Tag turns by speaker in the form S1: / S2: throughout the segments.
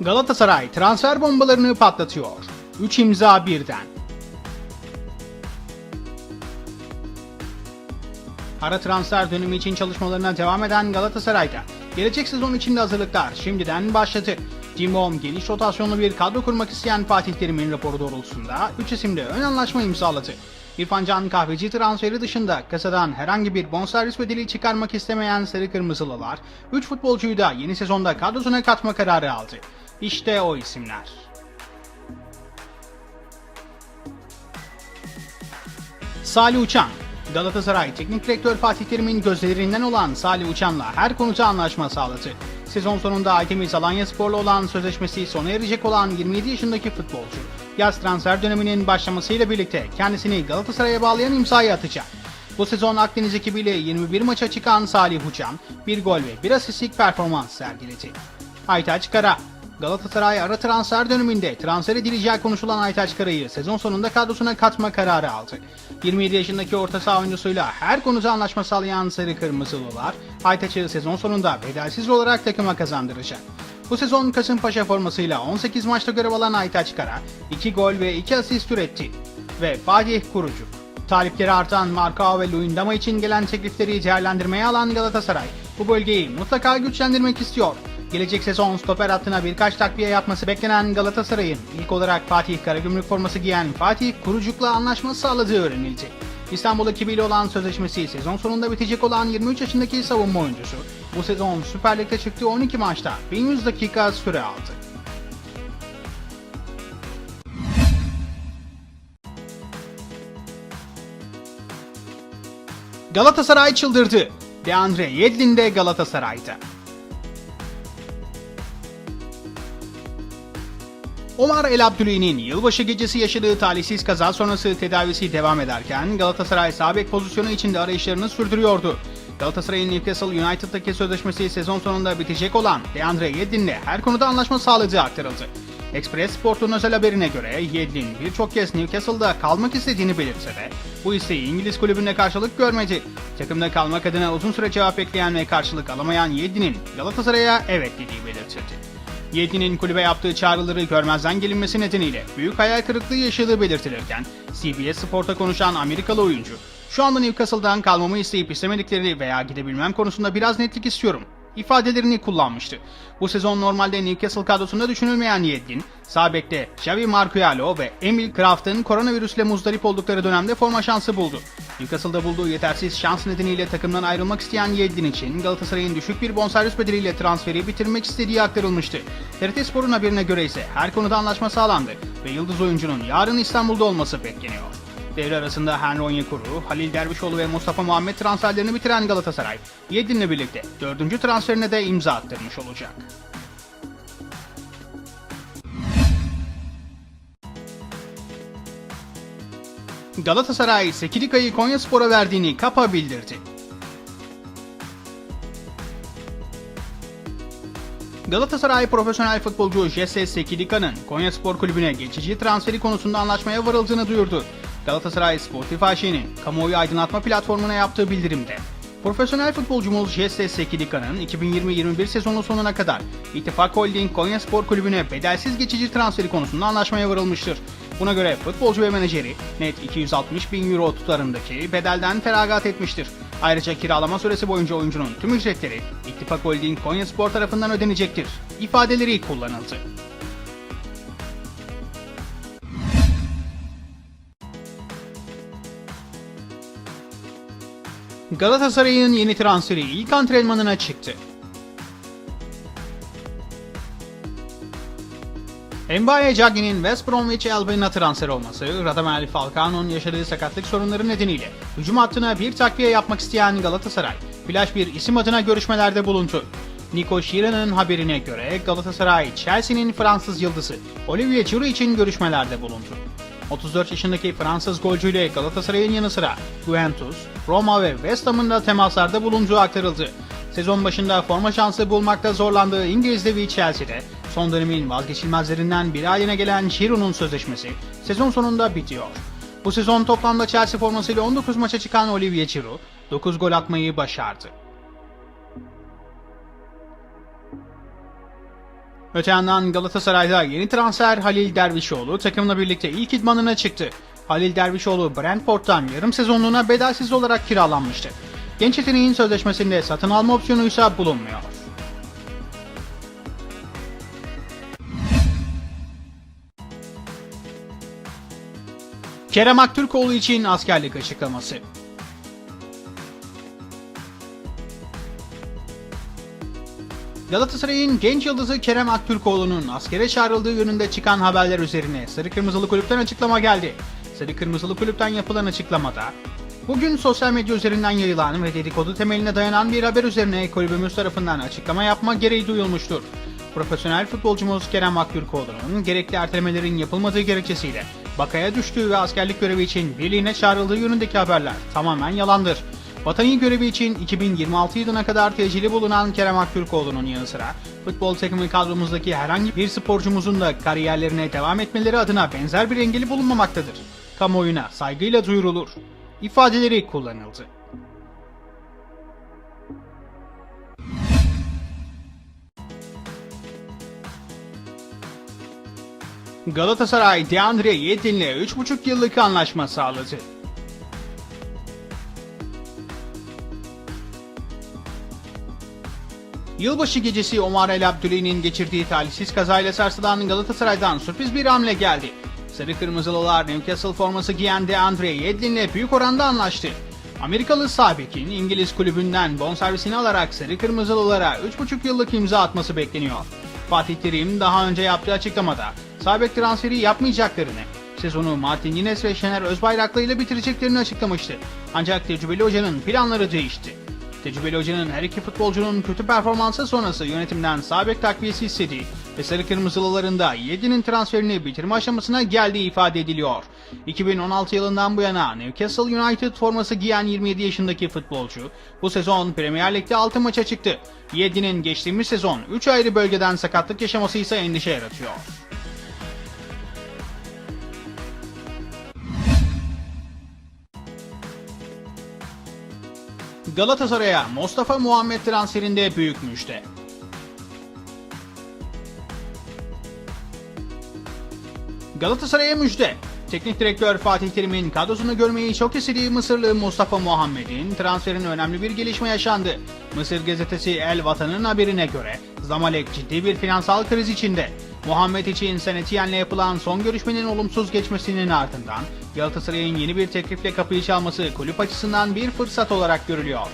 S1: Galatasaray transfer bombalarını patlatıyor. 3 imza birden. Ara transfer dönemi için çalışmalarına devam eden Galatasaray'da gelecek sezon için de hazırlıklar şimdiden başladı. Cimbom geniş rotasyonlu bir kadro kurmak isteyen Fatih Terim'in raporu doğrultusunda 3 isimle ön anlaşma imzaladı. İrfan Can Kahveci transferi dışında kasadan herhangi bir bonservis bedeli çıkarmak istemeyen Sarı Kırmızılılar 3 futbolcuyu da yeni sezonda kadrosuna katma kararı aldı. İşte o isimler. Salih Uçan Galatasaray Teknik Direktör Fatih Terim'in gözlerinden olan Salih Uçan'la her konuda anlaşma sağladı. Sezon sonunda Aydemir Alanya Spor'la olan sözleşmesi sona erecek olan 27 yaşındaki futbolcu, yaz transfer döneminin başlamasıyla birlikte kendisini Galatasaray'a bağlayan imzayı atacak. Bu sezon Akdeniz ekibiyle 21 maça çıkan Salih Uçan, bir gol ve bir asistlik performans sergiledi. Aytaç Kara Galatasaray ara transfer döneminde transfer edileceği konuşulan Aytaç Kara'yı sezon sonunda kadrosuna katma kararı aldı. 27 yaşındaki orta saha oyuncusuyla her konuda anlaşma sağlayan Sarı Kırmızılılar, Aytaç'ı sezon sonunda bedelsiz olarak takıma kazandıracak. Bu sezon Kasımpaşa formasıyla 18 maçta görev alan Aytaç Kara, 2 gol ve 2 asist üretti. Ve Fatih Kurucuk. Talipleri artan Marka ve Luyendama için gelen teklifleri değerlendirmeye alan Galatasaray, bu bölgeyi mutlaka güçlendirmek istiyor. Gelecek sezon stoper hattına birkaç takviye yapması beklenen Galatasaray'ın ilk olarak Fatih Karagümrük forması giyen Fatih Kurucuk'la anlaşma sağladığı öğrenildi. İstanbul ekibiyle olan sözleşmesi sezon sonunda bitecek olan 23 yaşındaki savunma oyuncusu bu sezon Süper Lig'de çıktığı 12 maçta 1100 dakika süre aldı. Galatasaray çıldırdı. Deandre Yedlin de Galatasaray'da. Omar El Abdüley'nin yılbaşı gecesi yaşadığı talihsiz kaza sonrası tedavisi devam ederken Galatasaray sağ bek pozisyonu içinde arayışlarını sürdürüyordu. Galatasaray'ın Newcastle United'daki sözleşmesi sezon sonunda bitecek olan Deandre Yedlin'le her konuda anlaşma sağladığı aktarıldı. Express Sport'un özel haberine göre Yedlin birçok kez Newcastle'da kalmak istediğini belirtse de bu isteği İngiliz kulübünde karşılık görmedi. Takımda kalmak adına uzun süre cevap bekleyen ve karşılık alamayan Yedlin'in Galatasaray'a evet dediği belirtildi. Yedlin'in kulübe yaptığı çağrıları görmezden gelinmesi nedeniyle büyük hayal kırıklığı yaşadığı belirtilirken CBS Sport'a konuşan Amerikalı oyuncu şu anda Newcastle'dan kalmamı isteyip istemedikleri veya gidebilmem konusunda biraz netlik istiyorum ifadelerini kullanmıştı. Bu sezon normalde Newcastle kadrosunda düşünülmeyen Yedlin, sağ bekte Xavi Marcialo ve Emil Kraft'ın koronavirüsle muzdarip oldukları dönemde forma şansı buldu. Newcastle'da bulduğu yetersiz şans nedeniyle takımdan ayrılmak isteyen Yedlin için Galatasaray'ın düşük bir bonservis bedeliyle transferi bitirmek istediği aktarılmıştı. TRT Spor'un haberine göre ise her konuda anlaşma sağlandı ve yıldız oyuncunun yarın İstanbul'da olması bekleniyor. Devre arasında Henry Onyekuru, Halil Dervişoğlu ve Mustafa Muhammed transferlerini bitiren Galatasaray, Yedlin'le birlikte dördüncü transferine de imza attırmış olacak. Galatasaray, Sekilika'yı Konyaspor'a verdiğini Kapa bildirdi. Galatasaray profesyonel futbolcu Jesse Sekilika'nın Konyaspor Kulübü'ne geçici transferi konusunda anlaşmaya varıldığını duyurdu. Galatasaray Sportif AŞ'nin kamuoyu aydınlatma platformuna yaptığı bildirimde Profesyonel futbolcumuz Jesse Sekilika'nın 2020-21 sezonu sonuna kadar İttifak Holding Konya Spor Kulübü'ne bedelsiz geçici transferi konusunda anlaşmaya varılmıştır. Buna göre futbolcu ve menajeri net 260 bin euro tutarındaki bedelden feragat etmiştir. Ayrıca kiralama süresi boyunca oyuncunun tüm ücretleri İttifak Holding Konya Spor tarafından ödenecektir. İfadeleri kullanıldı. Galatasaray'ın yeni transferi ilk antrenmanına çıktı. Mbaye Cagney'in West Bromwich Albion'a transfer olması, Radamel Falcao'nun yaşadığı sakatlık sorunları nedeniyle hücum hattına bir takviye yapmak isteyen Galatasaray, flash bir isim adına görüşmelerde bulundu. Nico Sheeran'ın haberine göre Galatasaray, Chelsea'nin Fransız yıldızı Olivier Giroud için görüşmelerde bulundu. 34 yaşındaki Fransız golcüyle Galatasaray'ın yanı sıra Juventus, Roma ve West Ham'ın da temaslarda bulunduğu aktarıldı. Sezon başında forma şansı bulmakta zorlandığı İngiliz devi Chelsea'de son dönemin vazgeçilmezlerinden biri haline gelen Giroud'un sözleşmesi sezon sonunda bitiyor. Bu sezon toplamda Chelsea formasıyla 19 maça çıkan Olivier Giroud 9 gol atmayı başardı. Öte yandan Galatasaray'da yeni transfer Halil Dervişoğlu takımla birlikte ilk idmanına çıktı. Halil Dervişoğlu Brentford'dan yarım sezonluğuna bedelsiz olarak kiralanmıştı. Genç yeteneğin sözleşmesinde satın alma opsiyonu ise bulunmuyor. Kerem Aktürkoğlu için askerlik açıklaması. Galatasaray'ın genç yıldızı Kerem Aktürkoğlu'nun askere çağrıldığı yönünde çıkan haberler üzerine Sarı Kırmızılı Kulüpten açıklama geldi. Sarı Kırmızılı Kulüpten yapılan açıklamada Bugün sosyal medya üzerinden yayılan ve dedikodu temeline dayanan bir haber üzerine kulübümüz tarafından açıklama yapma gereği duyulmuştur. Profesyonel futbolcumuz Kerem Aktürkoğlu'nun gerekli ertelemelerin yapılmadığı gerekçesiyle bakaya düştüğü ve askerlik görevi için birliğine çağrıldığı yönündeki haberler tamamen yalandır. Vatani görevi için 2026 yılına kadar tecili bulunan Kerem Aktürkoğlu'nun yanı sıra futbol takımı kadromuzdaki herhangi bir sporcumuzun da kariyerlerine devam etmeleri adına benzer bir engeli bulunmamaktadır. Kamuoyuna saygıyla duyurulur. ifadeleri kullanıldı. Galatasaray Deandre Yedlin'le 3,5 yıllık anlaşma sağladı. Yılbaşı gecesi Omar El Abdüley'nin geçirdiği talihsiz kazayla sarsılan Galatasaray'dan sürpriz bir hamle geldi. Sarı Kırmızılılar Newcastle forması giyen DeAndre Yedlin'le büyük oranda anlaştı. Amerikalı Sabek'in İngiliz kulübünden bonservisini alarak Sarı Kırmızılılara 3,5 yıllık imza atması bekleniyor. Fatih Terim daha önce yaptığı açıklamada Sabek transferi yapmayacaklarını, sezonu Martin Yines ve Şener Özbayraklı ile bitireceklerini açıklamıştı. Ancak tecrübeli hocanın planları değişti. Tecrübeli hocanın her iki futbolcunun kötü performansı sonrası yönetimden sağ bek takviyesi istediği ve Sarı Kırmızılıların da 7'nin transferini bitirme aşamasına geldiği ifade ediliyor. 2016 yılından bu yana Newcastle United forması giyen 27 yaşındaki futbolcu bu sezon Premier Lig'de 6 maça çıktı. 7'nin geçtiğimiz sezon 3 ayrı bölgeden sakatlık yaşaması ise endişe yaratıyor. Galatasaray'a Mustafa Muhammed transferinde büyük müjde. Galatasaray'a müjde. Teknik direktör Fatih Terim'in kadrosunu görmeyi çok istediği Mısırlı Mustafa Muhammed'in transferine önemli bir gelişme yaşandı. Mısır gazetesi El Vatan'ın haberine göre Zamalek ciddi bir finansal kriz içinde. Muhammed için Senetiyen'le yapılan son görüşmenin olumsuz geçmesinin ardından Galatasaray'ın yeni bir teklifle kapıyı çalması kulüp açısından bir fırsat olarak görülüyor.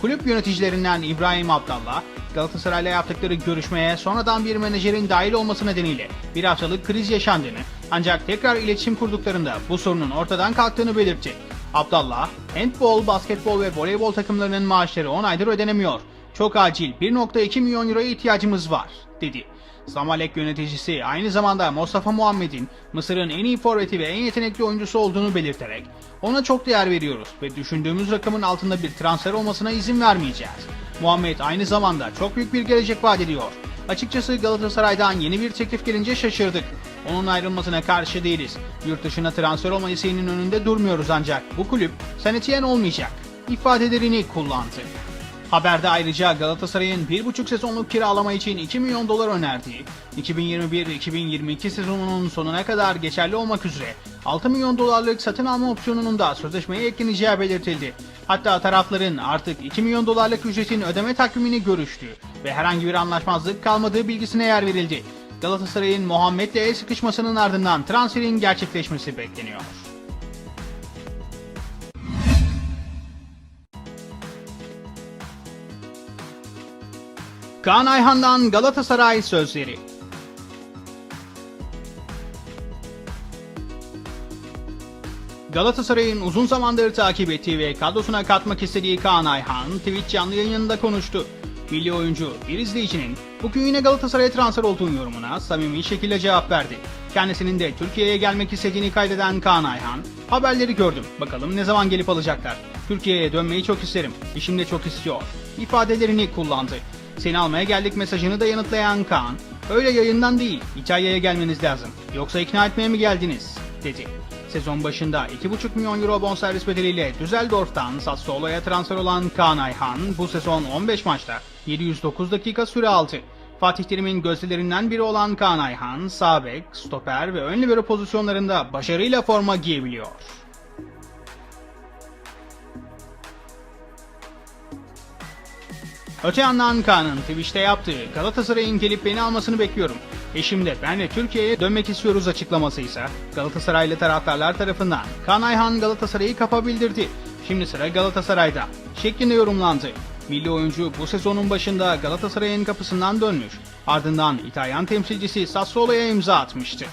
S1: Kulüp yöneticilerinden İbrahim Abdallah, Galatasaray'la yaptıkları görüşmeye sonradan bir menajerin dahil olması nedeniyle bir haftalık kriz yaşandığını ancak tekrar iletişim kurduklarında bu sorunun ortadan kalktığını belirtti. Abdallah, handbol, basketbol ve voleybol takımlarının maaşları 10 aydır ödenemiyor. Çok acil 1.2 milyon euroya ihtiyacımız var, dedi. Zamalek yöneticisi aynı zamanda Mustafa Muhammed'in Mısır'ın en iyi forveti ve en yetenekli oyuncusu olduğunu belirterek ona çok değer veriyoruz ve düşündüğümüz rakamın altında bir transfer olmasına izin vermeyeceğiz. Muhammed aynı zamanda çok büyük bir gelecek vaat ediyor. Açıkçası Galatasaray'dan yeni bir teklif gelince şaşırdık. Onun ayrılmasına karşı değiliz. Yurt dışına transfer olma isteğinin önünde durmuyoruz ancak bu kulüp senetiyen olmayacak ifadelerini kullandı. Haberde ayrıca Galatasaray'ın 1,5 sezonluk kiralama için 2 milyon dolar önerdiği, 2021-2022 sezonunun sonuna kadar geçerli olmak üzere 6 milyon dolarlık satın alma opsiyonunun da sözleşmeye ekleneceği belirtildi. Hatta tarafların artık 2 milyon dolarlık ücretin ödeme takvimini görüştüğü ve herhangi bir anlaşmazlık kalmadığı bilgisine yer verildi. Galatasaray'ın Muhammed'le el sıkışmasının ardından transferin gerçekleşmesi bekleniyor. Kaan Ayhan'dan Galatasaray sözleri. Galatasaray'ın uzun zamandır takip ettiği ve kadrosuna katmak istediği Kaan Ayhan, Twitch canlı yayınında konuştu. Milli oyuncu bir izleyicinin bugün yine Galatasaray'a transfer olduğu yorumuna samimi şekilde cevap verdi. Kendisinin de Türkiye'ye gelmek istediğini kaydeden Kaan Ayhan, haberleri gördüm, bakalım ne zaman gelip alacaklar. Türkiye'ye dönmeyi çok isterim, işim de çok istiyor. ifadelerini kullandı. Seni almaya geldik mesajını da yanıtlayan Kaan, öyle yayından değil, İtalya'ya gelmeniz lazım. Yoksa ikna etmeye mi geldiniz? dedi. Sezon başında 2,5 milyon euro bonservis bedeliyle Düsseldorf'tan Sassuolo'ya transfer olan Kaan Ayhan bu sezon 15 maçta 709 dakika süre aldı. Fatih Terim'in gözdilerinden biri olan Kaan Ayhan, sağ bek, stoper ve ön libero pozisyonlarında başarıyla forma giyebiliyor. Öte yandan Kaan'ın Twitch'te yaptığı Galatasaray'ın gelip beni almasını bekliyorum. Eşim de ben de Türkiye'ye dönmek istiyoruz açıklaması ise Galatasaraylı taraftarlar tarafından Kaan Ayhan Galatasaray'ı kapabildirdi. Şimdi sıra Galatasaray'da şeklinde yorumlandı. Milli oyuncu bu sezonun başında Galatasaray'ın kapısından dönmüş. Ardından İtalyan temsilcisi Sassuolo'ya imza atmıştı.